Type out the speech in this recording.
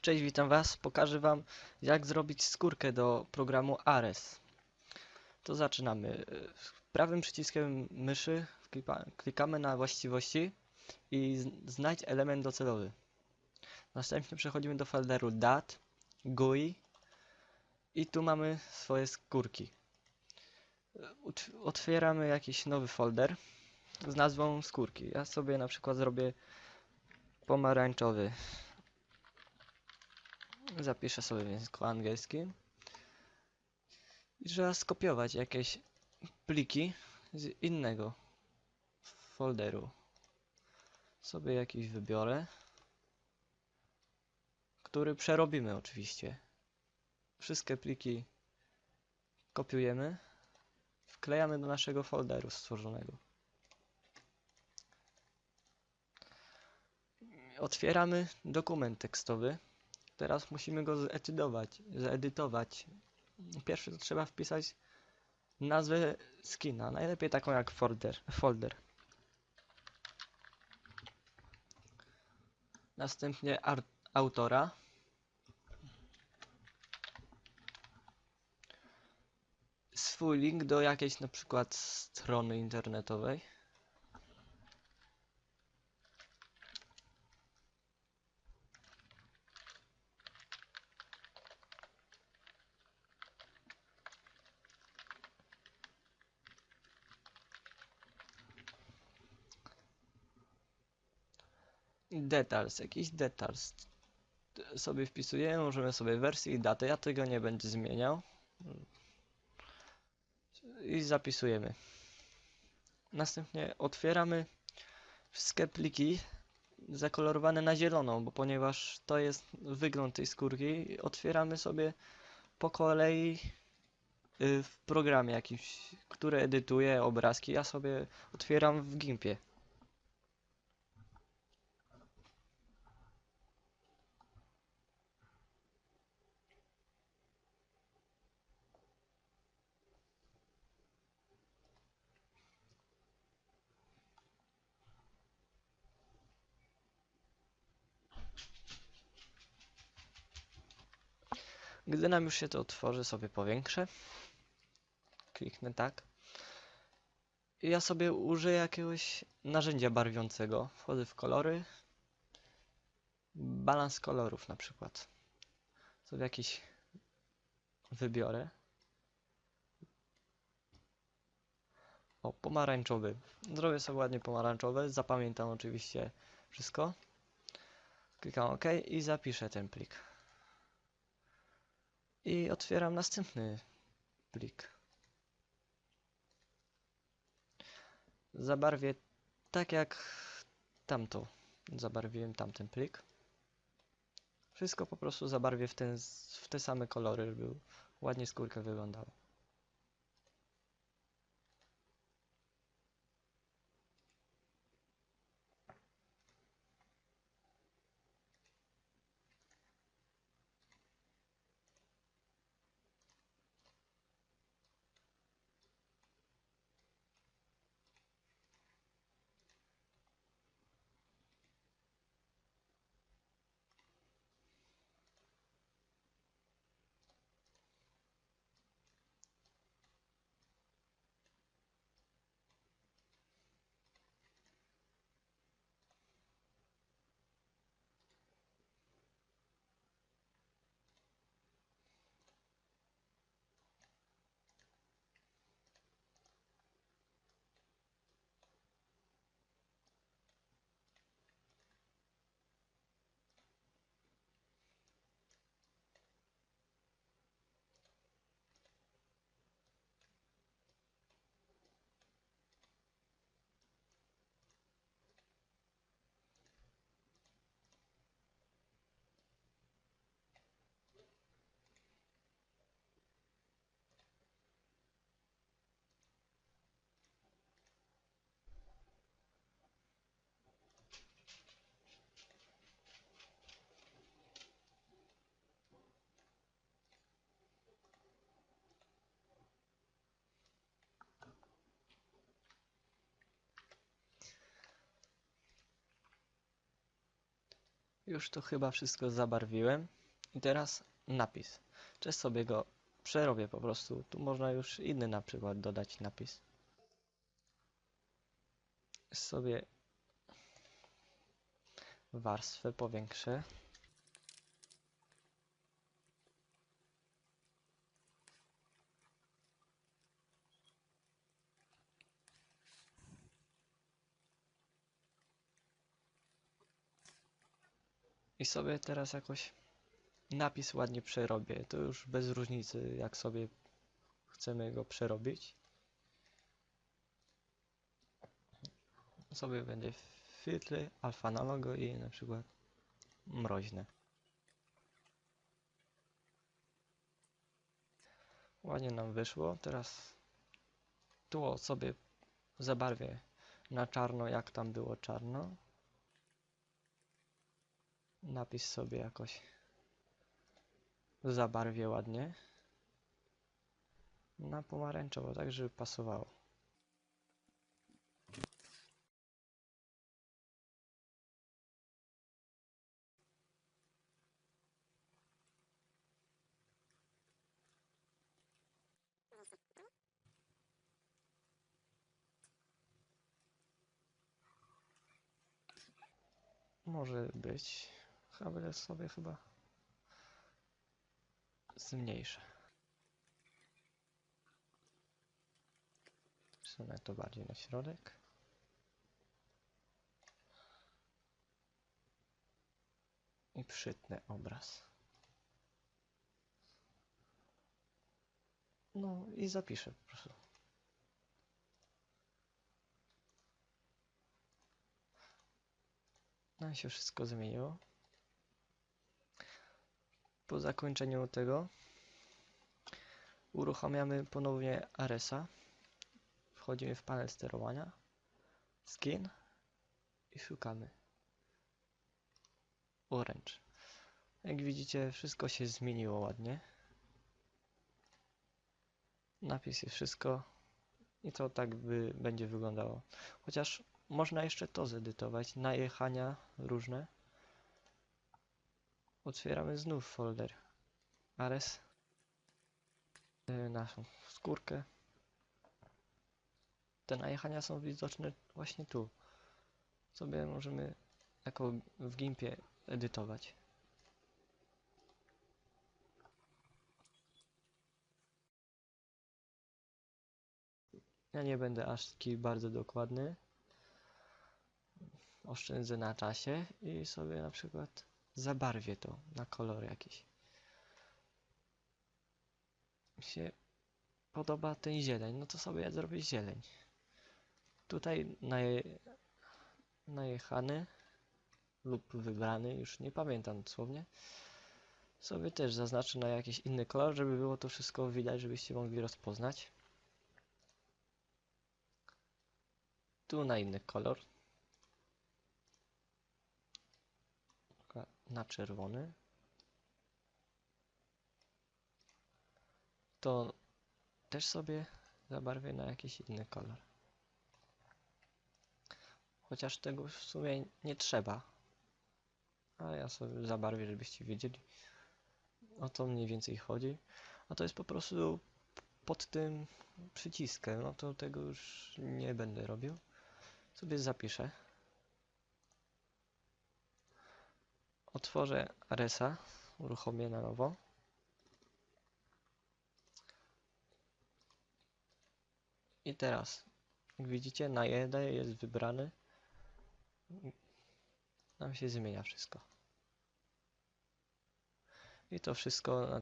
Cześć, witam Was. Pokażę Wam, jak zrobić skórkę do programu Ares. To zaczynamy. Prawym przyciskiem myszy klikamy na właściwości i znajdź element docelowy. Następnie przechodzimy do folderu Dat, GUI i tu mamy swoje skórki. Otwieramy jakiś nowy folder z nazwą skórki. Ja sobie na przykład zrobię pomarańczowy. Zapiszę sobie w języku angielskim. I trzeba skopiować jakieś pliki z innego folderu. Sobie jakiś wybiorę, który przerobimy oczywiście. Wszystkie pliki kopiujemy, wklejamy do naszego folderu stworzonego. Otwieramy dokument tekstowy. Teraz musimy go zedytować. zeedytować. Pierwszy to trzeba wpisać nazwę skina. Najlepiej taką jak folder. folder. Następnie autora. Swój link do jakiejś na przykład strony internetowej. Details, jakiś details t- sobie wpisujemy, możemy sobie wersję i datę, ja tego nie będę zmieniał i zapisujemy. Następnie otwieramy wszystkie pliki zakolorowane na zielono, bo ponieważ to jest wygląd tej skórki, otwieramy sobie po kolei y, w programie jakimś, który edytuje obrazki, ja sobie otwieram w Gimpie. Gdy nam już się to otworzy, sobie powiększę. Kliknę tak. I ja sobie użyję jakiegoś narzędzia barwiącego. Wchodzę w kolory. Balans kolorów na przykład. Sobie jakiś wybiorę. O, pomarańczowy. Zrobię sobie ładnie pomarańczowy. Zapamiętam oczywiście wszystko. Klikam OK i zapiszę ten plik i otwieram następny plik. Zabarwię tak jak tamto. Zabarwiłem tamten plik. Wszystko po prostu zabarwię w, ten, w te same kolory, żeby ładnie skórka wyglądała. Już to chyba wszystko zabarwiłem. I teraz napis. Czy sobie go przerobię po prostu. Tu można już inny na przykład dodać napis. Sobie warstwę powiększę. Sobie teraz jakoś napis ładnie przerobię. To już bez różnicy, jak sobie chcemy go przerobić. Sobie będzie filtry, alfa na logo i na przykład mroźne. Ładnie nam wyszło. Teraz tu sobie zabarwię na czarno, jak tam było czarno. Napis sobie jakoś zabarwię ładnie. Na pomarańczowo, tak żeby pasowało. Może być. Ale sobie chyba zmniejszę. Przesunę to bardziej na środek. I przytnę obraz. No i zapiszę po prostu. No i się wszystko zmieniło. Po zakończeniu tego uruchamiamy ponownie Aresa. Wchodzimy w panel sterowania, skin i szukamy Orange. Jak widzicie, wszystko się zmieniło ładnie. Napis wszystko. I to tak by będzie wyglądało. Chociaż można jeszcze to zedytować, najechania różne. Otwieramy znów folder Ares. Yy, naszą skórkę. Te najechania są widoczne właśnie tu. Sobie możemy jako w Gimpie edytować. Ja nie będę aż taki bardzo dokładny. Oszczędzę na czasie i sobie na przykład zabarwię to na kolor jakiś. Mi się podoba ten zieleń, no to sobie ja zrobię zieleń. Tutaj naje, najechany lub wybrany, już nie pamiętam dosłownie. Sobie też zaznaczę na jakiś inny kolor, żeby było to wszystko widać, żebyście mogli rozpoznać. Tu na inny kolor. Na czerwony. To też sobie zabarwię na jakiś inny kolor. Chociaż tego w sumie nie trzeba. A ja sobie zabarwię, żebyście wiedzieli o co mniej więcej chodzi. A to jest po prostu pod tym przyciskiem. No to tego już nie będę robił. Sobie zapiszę. Otworzę Aresa, uruchomię na nowo. I teraz, jak widzicie, na jeden jest wybrany. Nam się zmienia wszystko. I to wszystko na